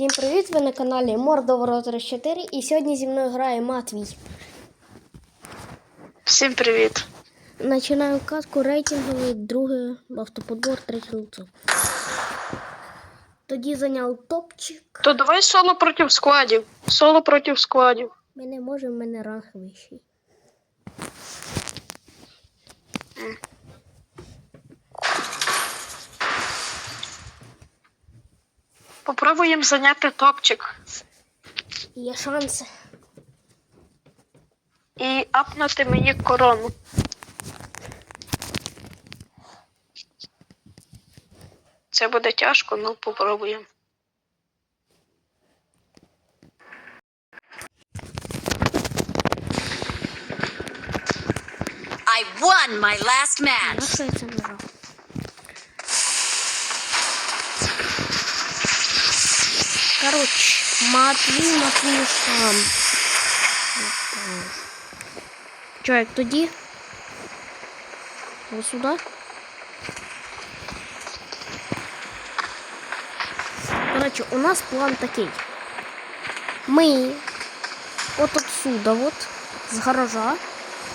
Всім привіт! Ви на каналі Мордоворот 4 і сьогодні зі мною грає Матвій. Всім привіт. Починаю катку рейтинговий, друге автоподбор, третє лицо. Тоді зайняв топчик. То давай соло проти складів. Соло проти складів. Ми не можемо, в мене ранг вищий. Попробуємо зайняти топчик Є шанси. і апнути мені корону. Це буде тяжко, ну попробуємо. I won my last match. Коротше, Матвій, Матвій сам. Чо, як тоді? Ось сюди. Коротше, у нас план такий. Ми от отсюда, от, з гаража,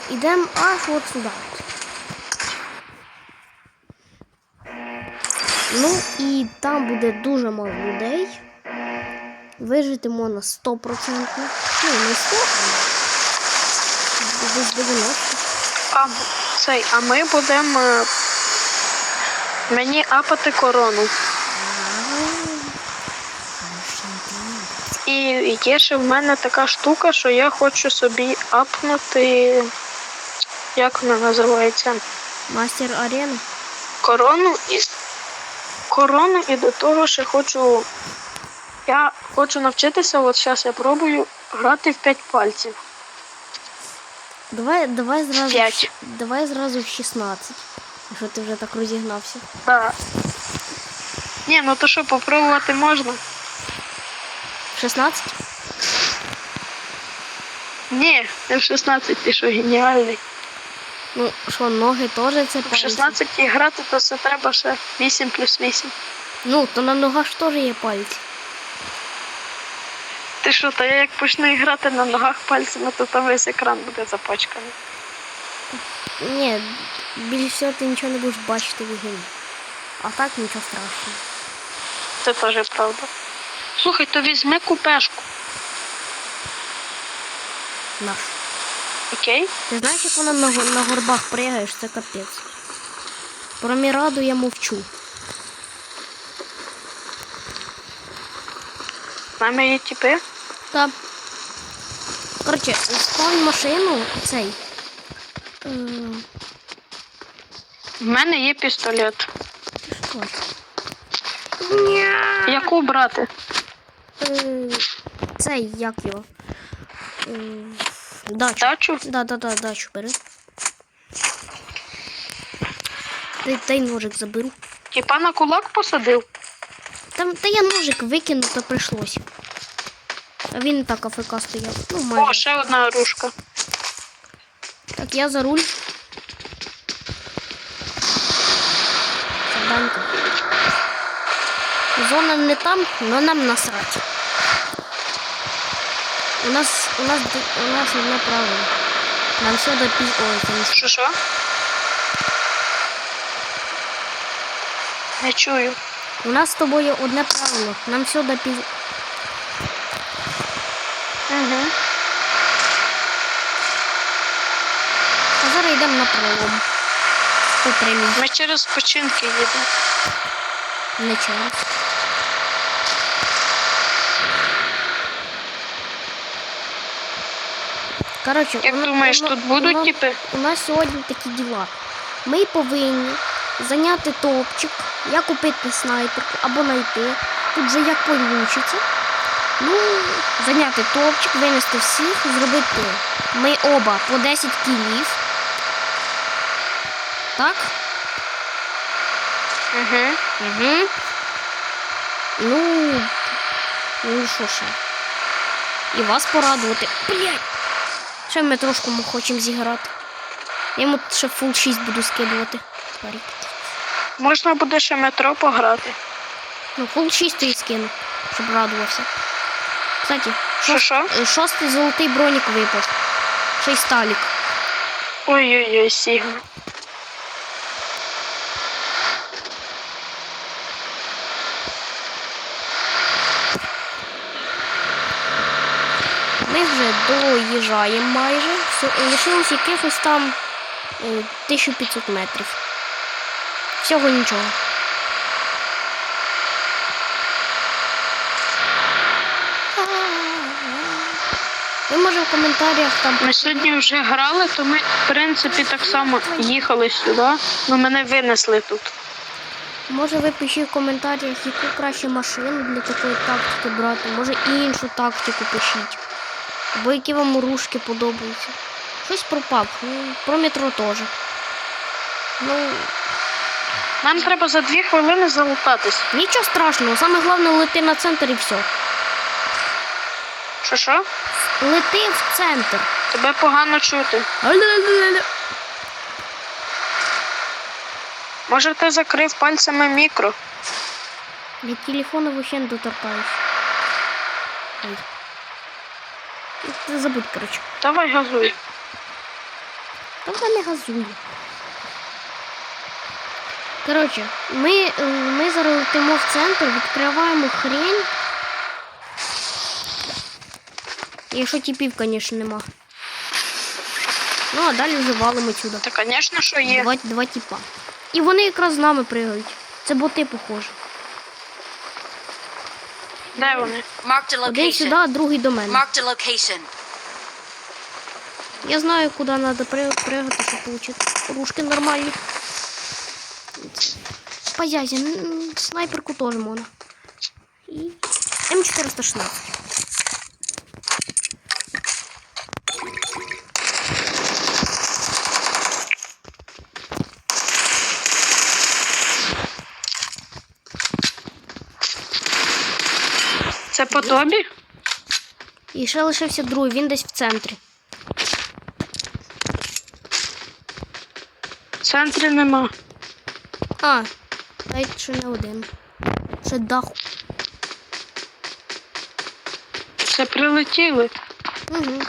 йдемо аж от сюди. Ну і там буде дуже мало людей. Вижити можна 100%. Ну, не 100, а десь 90. А цей, а ми будемо е, мені апати корону. І є ще в мене така штука, що я хочу собі апнути. Як вона називається? Мастер арени. корону і корону і до того ще хочу. Я хочу навчитися, от зараз я пробую грати в 5 пальців. Давай, давай зразу. П'ять. Давай зразу в 16. Якщо ти вже так розігнався. Так. Ні, ну то що, попробувати можна? В 16? Ні, не в 16, ти що геніальний. Ну, що, ноги теж це В пальці? 16 грати, то це треба ще 8 плюс 8. Ну, то на ногах ж теж є пальці. Ти що, та я як почну грати на ногах пальцями, то там весь екран буде запачканий. Ні, більше всього ти нічого не будеш бачити в ігрі. А так нічого страшного. Це теж правда. Слухай, то візьми купешку, Наш. окей? Ти знаєш, як вона на, на горбах пригаєш, це капець. Про Міраду я мовчу. З нами є тіпи. Та. Коротше, склонь машину цей. В мене є пістолет. Яку брати? Е, цей, як його? Е, дачу. Дачу? Да, да, да, дачу бери. Дай, дай ножик заберу. Тіпа на кулак посадив. Там, та я ножик викинув, то прийшлося. А він так АФК стояв. Ну, О, ще одна оружка. Так, я за руль. Сарданька. Зона не там, но нам насрать. У нас, у нас, у нас одне правило. Нам все до піз... Ой, с- Що що? Не чую. У нас з тобою одне правило. Нам все до піз... Угу. А зараз йдемо на пролом. По прямій. Ми через починки їдемо. Не через. Коротше, Як у думаєш, у тут будуть у тіпи? У нас сьогодні такі діла. Ми повинні зайняти топчик, я купити снайперку або знайти. Тут же як получиться. Ну, зайняти топчик, винести всіх, зробити. Ми оба по 10 кілів. Так? Угу. Угу. Ну, ну що ще? І вас порадувати. Блять! Ще ми трошки ми хочемо зіграти. Я йому ще фул 6 буду скидувати. Можна буде ще метро пограти. Ну, фул 6 то і скину. щоб радувався. Кстати, Що що? е, шостий золотий бронік випав. Ще й сталік. Ой-ой-ой, Сігма. Ми вже доїжджаємо майже. Лишилось якихось там е, 1500 метрів. Всього нічого. Ви може в коментарях там Ми сьогодні вже грали, то ми, в принципі, так само їхали сюди, але мене винесли тут. Може ви пишіть в коментарях, яку краще машину для такої тактики брати. Може і іншу тактику пишіть. Або які вам рушки подобаються. Щось про пап, ну, про метро теж. Ну, Нам треба за дві хвилини залутатись. нічого страшного, саме головне лети на центр і все. Що що? Лети в центр. Тебе погано чути. Може ти закрив пальцями мікро? Я телефону вообще не доторкаюсь. Забудь, коротше. Давай газуй. Та не газує. Коротше, ми, ми зараз летимо в центр, відкриваємо хрень. Якщо типів, звісно, нема. Ну, а далі вже валимо сюди. Та, звісно, що є. Два, два типа. І вони якраз з нами пригають. Це боти похоже. Де вони? Marked a Один сюди, location. а другий до мене. Marked a location. Я знаю, куди треба пригати, щоб отримати рушки нормальні. Пазязі, м, снайперку теж можна. І М416. Це по тобі? І ще лишився другий, він десь в центрі. В центрі нема. А, навіть ще не один. Ще даху. Це прилетіли. Угу.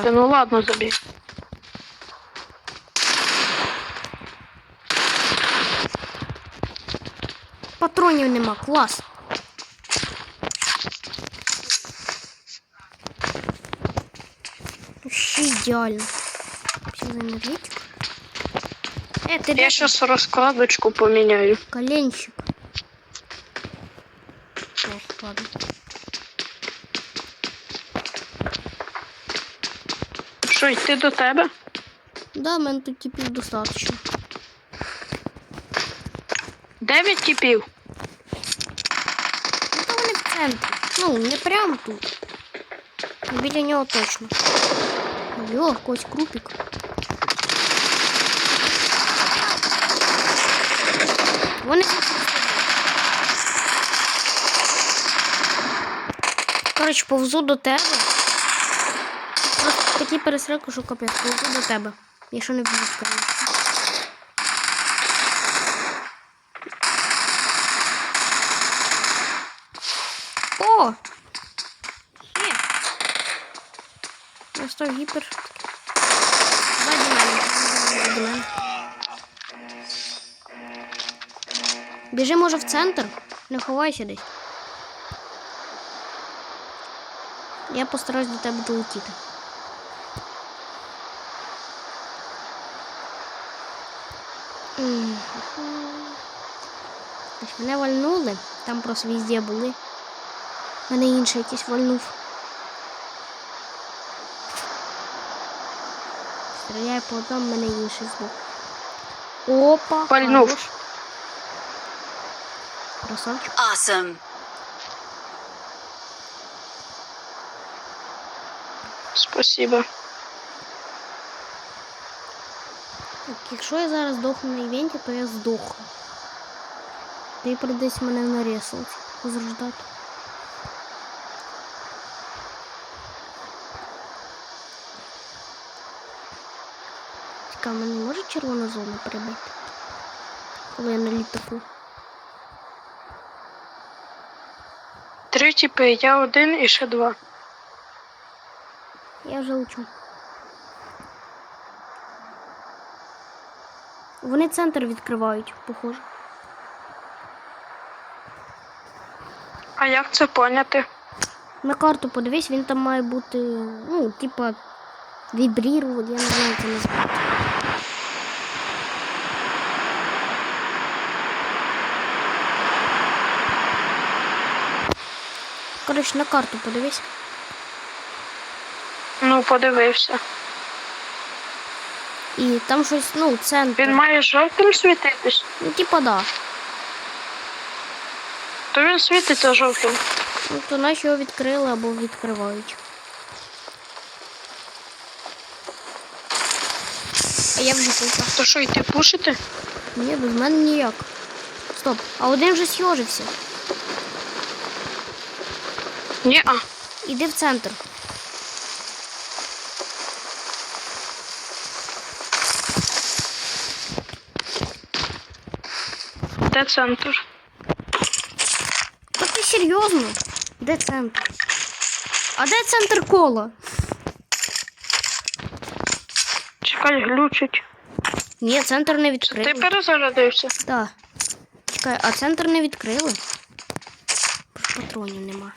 Боюся Заміна. пушити, ну ладно забій. Патронів нема, клас. Ще ідеально. Все за енергетик. Е, ти де Я щас розкладочку поміняю. коленщик? О, ладно. Що, йти до тебе? Да, в мене тут типів достатньо. Дев'ять типів. Ну, то вони в центрі. Ну, не прямо тут. Біля нього точно. Йо, якийсь крупик. Вони. Коротше, повзу до тебе. Такі перестрілки, що капець, до тебе. Якщо не б'ють, конечно. О! Є. Гіпер. Біжи, може, в центр. Не ховайся десь. Я постараюсь до тебе долетіти. Мгм. Ось Мене вальнули, там просто везде були. Мене інший якийсь вальнув. Стріляє по одному, мене інший збоку. Опа! Вальнув. хорош. Красавчик. Awesome. Спасибо. Так, якщо я зараз здохну на івенті, то я здохну. Ти придесь мене нарісувати. Возрождати. Цікаво, мене може червона зона прибити? Коли я на літаку. Три тіпи, я один і ще два. Я вже учу. Вони центр відкривають, похоже. А як це поняти? На карту подивись, він там має бути, ну, типа, вібрірувати, я не знаю, це назвати. Коротше, на карту подивись. Ну, подивився. І там щось, ну, центр. Він має жовтим світитись. Ну, типа, да. То він світиться жовтим. Ну, то наші його відкрили або відкривають. А я вже тут. То що, йти пушити? Ні, без мене ніяк. Стоп, а один вже сьожився. Ні, а. Іди в центр. Де центр? Ти серйозно? Де центр? А де центр кола? Чекай, глючить. Ні, центр не Ти відкрили. перезарядився? Так. Чекай, а центр не відкрили? Патронів нема.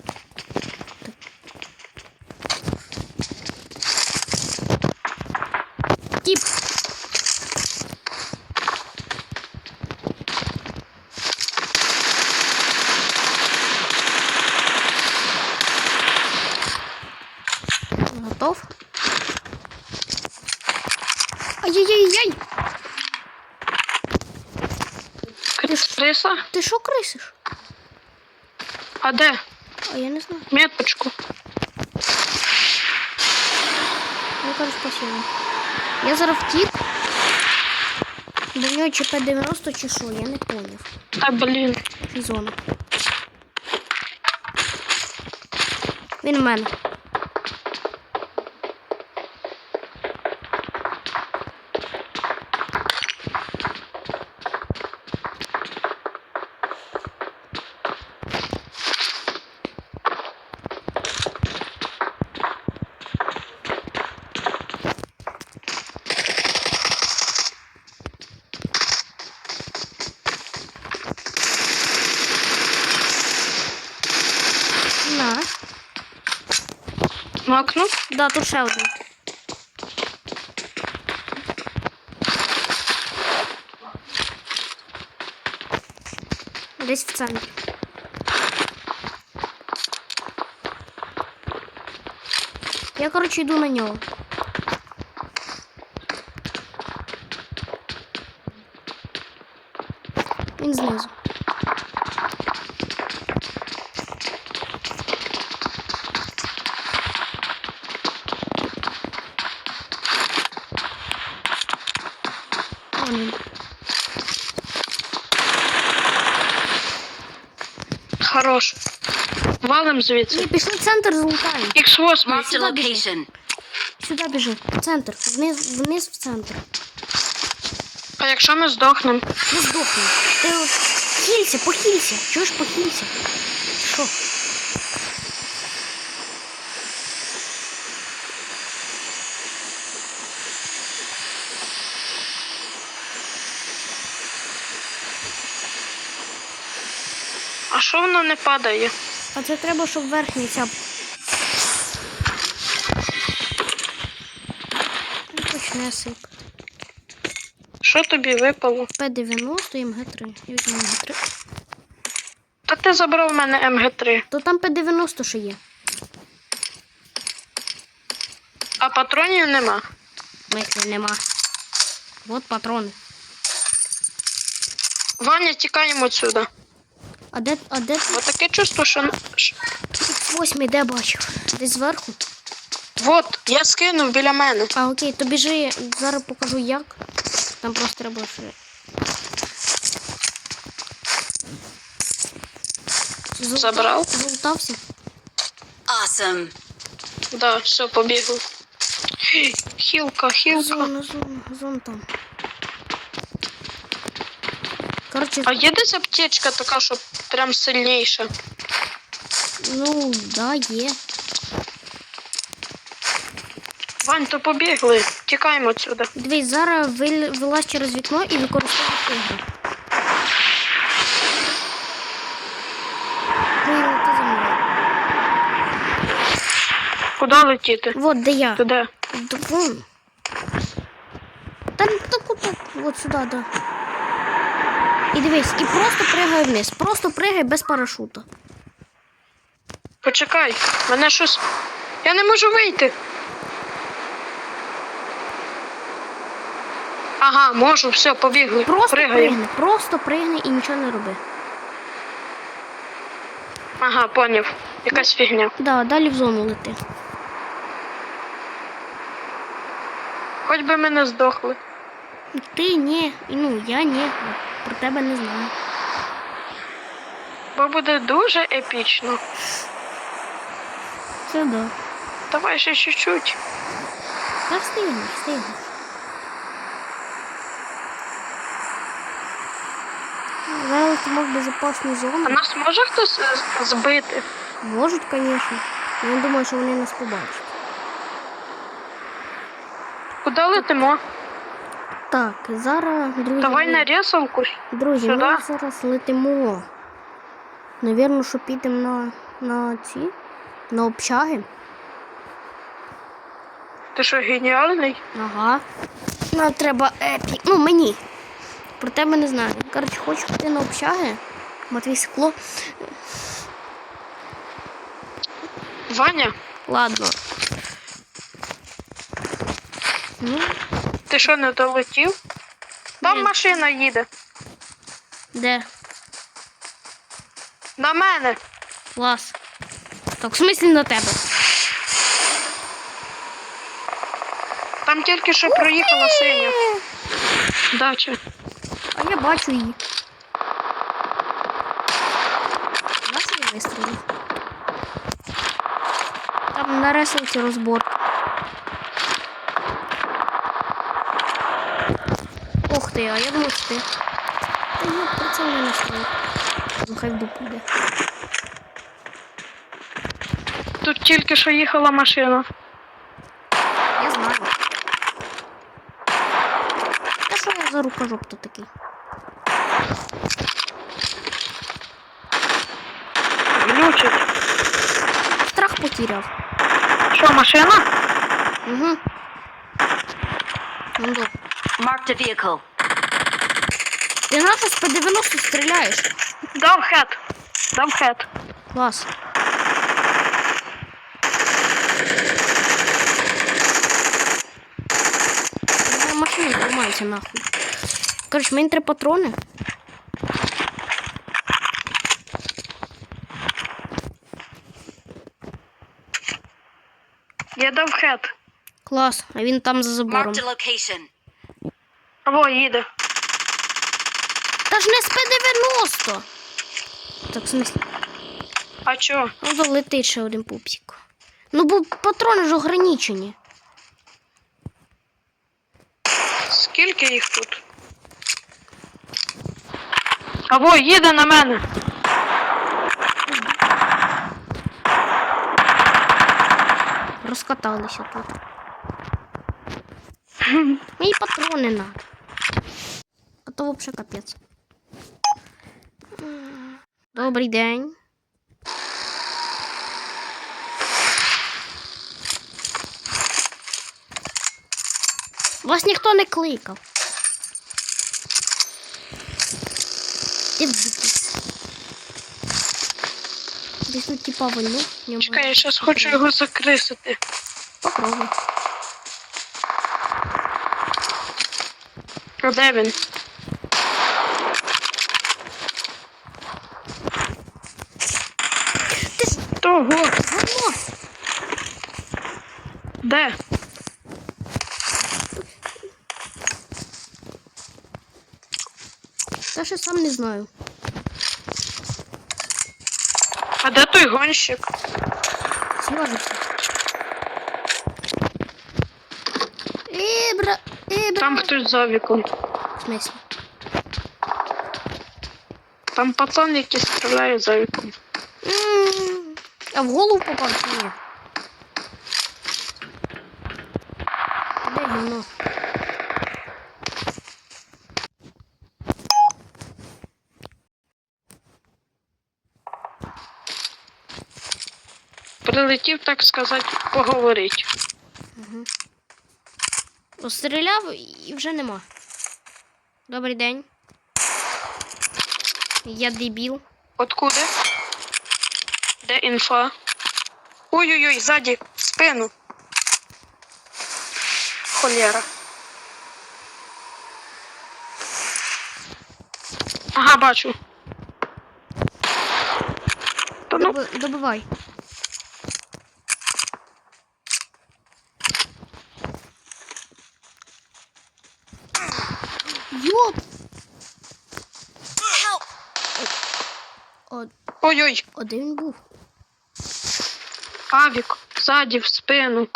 Ти що крисиш? А де? А я не знаю. Меточку. Ну кажу спасибо. Я зараз втік. До нього чи П-90 чи що, я не поняв. Та блін. Зона. Він в мене. Да, тут ще один. Десь в центрі. Я, коротше, йду на нього. Він знизу. Валим Ні, пішли в центр злутаємо. Х8. Marked a location. Сюди біжи. В центр. Вниз, вниз в центр. А якщо ми здохнемо? Не здохни. Ти от хілься, похилься. Чуєш, похилься. Що? А що воно не падає? А це треба, щоб верхній ця. Ну, Почне сип. Що тобі випало? П-90 і МГ3. Я візьму МГ3. Та ти забрав в мене МГ3. То там П-90 ще є. А патронів нема. Мислі нема. От патрони. Ваня, тікаємо отсюда. А де, а де Бо таке чувство, що. що- X8 де бачив? Десь зверху? Вот, я скинув біля мене. А окей, то біжи, зараз покажу як. Там просто треба ще. Золта- Забрав? Золтався. Awesome. Да, все, побігли. Хілка, хілка. Зона, зона, зона там. Коротше, А є десь аптечка така, щоб прям сильніша? ну, да, є. Вань, то побігли. Тікаємо отсюди. Дивись, зараз вил- вилазь через вікно і використовуй мною. Куди летіти? Вот де я. Туди. Да вон. Та ну так отак. Вот сюди, да. І дивись, і просто пригай вниз. Просто пригай без парашута. Почекай, мене щось. Я не можу вийти. Ага, можу, все, побігли. Просто Пригаємо. пригни. Просто пригни і нічого не роби. Ага, поняв. Якась фігня. Да, далі в зону лети. Хоч би ми не здохли. Ти ні, ну я ні. Про тебе не знаю. Бо буде дуже епічно. Це да. Давай ще чуть-чуть. Та встигнеш, встигнеш. Зараз ти мав безпечну А нас може хтось е, збити? Можуть, звісно. Я думаю, що вони нас побачать. Куди летимо? Так, зараз, друзі, Давай ми- на друзі, сюди. ми зараз летимо. Навірно, що підемо на, на ці, на общаги. Ти що, геніальний? Ага. Нам треба епі. Ну, мені. Про тебе не знаю. Коротше, хочу піти на общаги. Матвій скло. Ваня, Ладно. Ну, ти що не долетів? Там Ні. машина їде. де? На мене. Клас. Так, в смислі на тебе. Там тільки що проїхала синя. Дача. А я бачу її. Нас я вистрілив. Там на ресурсі розбор. Ти, а я думав, що ти. Та ні, прицел не настроїв. Ну хай в дупу йде. Тут тільки що їхала машина. Я знаю. Та що я за рукожоп то такий? Глючить. Страх потеряв. Що, машина? Угу. Ну, да. Marked a vehicle. Ти на що з П-90 стріляєш? Дав хет. Дав хет. Клас. Моя машина тримається нахуй. Коротше, мені три патрони. Я дав хет. Клас, а він там за забором. Або їде. Та ж не з П-90! Так, в смысле? А чо? Ну, то летить ще один пупсик. Ну, бо патрони ж ограничені. Скільки їх тут? Або їде на мене. Розкаталися тут. Мені патрони надо. А то взагалі капець. Добрий день. Вас ніхто не кликав. Десь тут типа вольну. Чекай, я зараз хочу його закрисити. Попробуй. А де він? Та ще сам не знаю. А де той гонщик? Зважився. Ібра, ібра. Там хтось за віком. В смысле? Там пацан, який стріляє за віком. М, А в голову попав чи ні? Прилетів, так сказати, поговорить. Постріляв і вже нема. Добрий день. Я дебіл. Откуда? Де інфа? Ой-ой-ой, ззаді, спину. Холєра. Ага, бачу. Та ну, добивай. О, ой-ой, один був. авік, ззаді, в спину.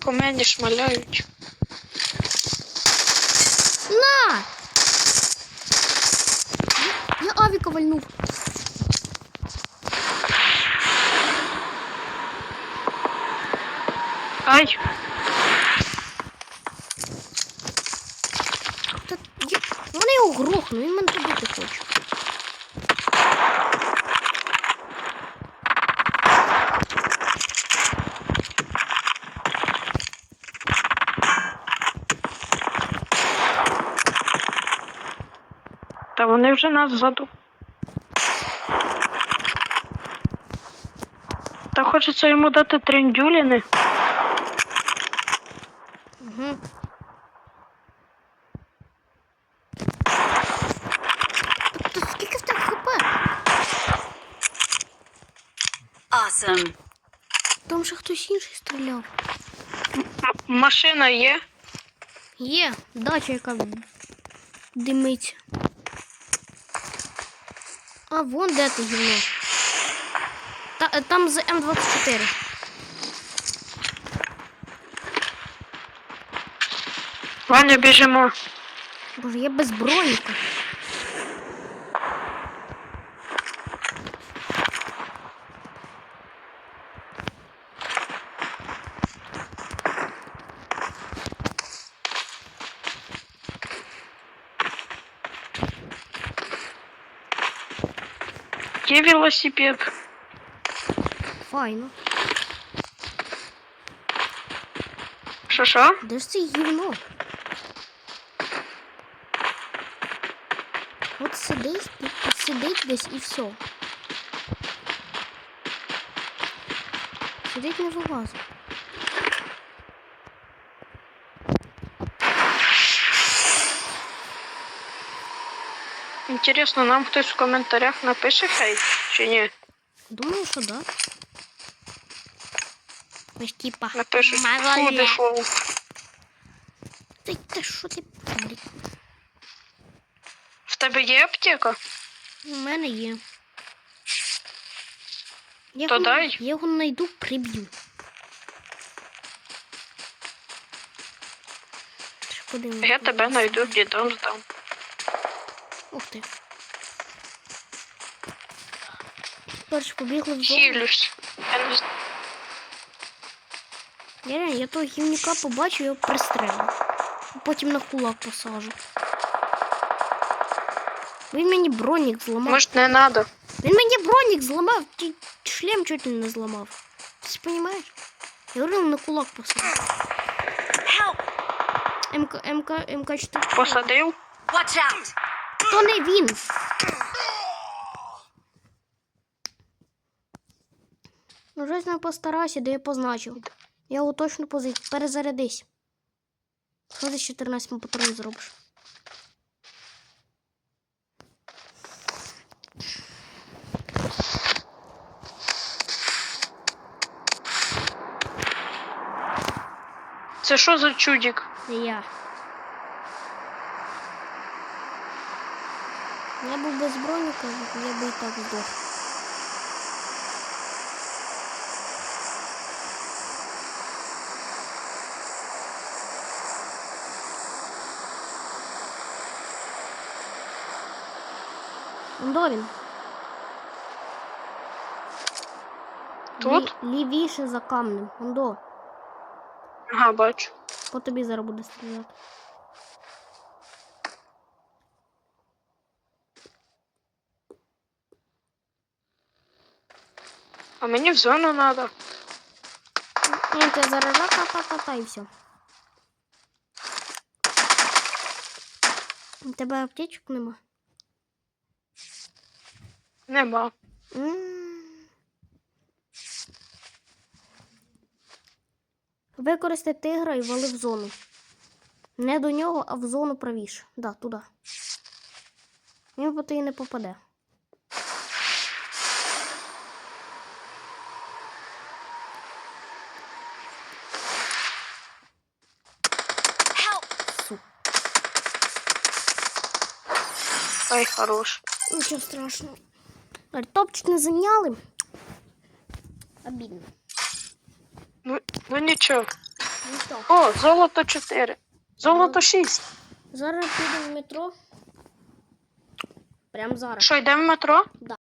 По мені шмаляють. На! Я, я авіка вальнув. Ай, Та я, мене його грохну, він мене побити хоче. та вони вже нас заду. Та хочеться йому дати трендюліни. Угу. Та скільки в тебе хп? Awesome. Там ще хтось інший стріляв. М- машина є. Є, дача яка димиться. А вон де ти гівно. Та, е, там з М24. Ваня, біжимо. Боже, я без броніка. велосипед. Файно. Що що? Де ж це гівно? От сидить, і- от сидить десь і все. Сидить не вилазить. Інтересно, нам хтось в коментарях напише хейт чи ні? Думаю, що да. Ось типа. Напишуть «Мала фу, ля». дефол. Та, та що ти, блін? В тебе є аптека? У мене є. Я То його, дай. я його знайду, приб'ю. Я тебе знайду, дідом здам. Ух ти. Перш побігли в зону. Хілюсь. Я не знаю. Я, реально, я того гівнюка побачу, його пристрелю. А потім на кулак посажу. Він мені бронік зламав. Може, не надо. Він мені бронік зламав, ті- шлем чуть ли не зламав. Ти ж розумієш? Я говорив на кулак посадив. Help! МК, МК, МК4. Посадив. Watch out! То не він. Ну, щось не постарайся, де я позначив. Я точно позицію. Перезарядись. Що ти з 14 патрон зробиш? Це що за чудік? Це я. Я був без броніка, я би і так здох. Ондо він. Тут? Лі- лівіше за камнем. Ондо. Ага, бачу. По тобі зараз буде стріляти. А мені в зону треба. Він тебе зараз та-та-та-та і все. У тебе аптечок нема? Нема. М. Використай тигра і вали в зону. Не до нього, а в зону правіше. Да, туди. Він по тобі не попаде. Ай, хорош. Ничего страшного. Топчик не заняли. Обидно. Ну, ну нічого. Ну О, золото 4. Золото 6. зараз підемо в метро. Прям зараз. Що, йдемо в метро? Да.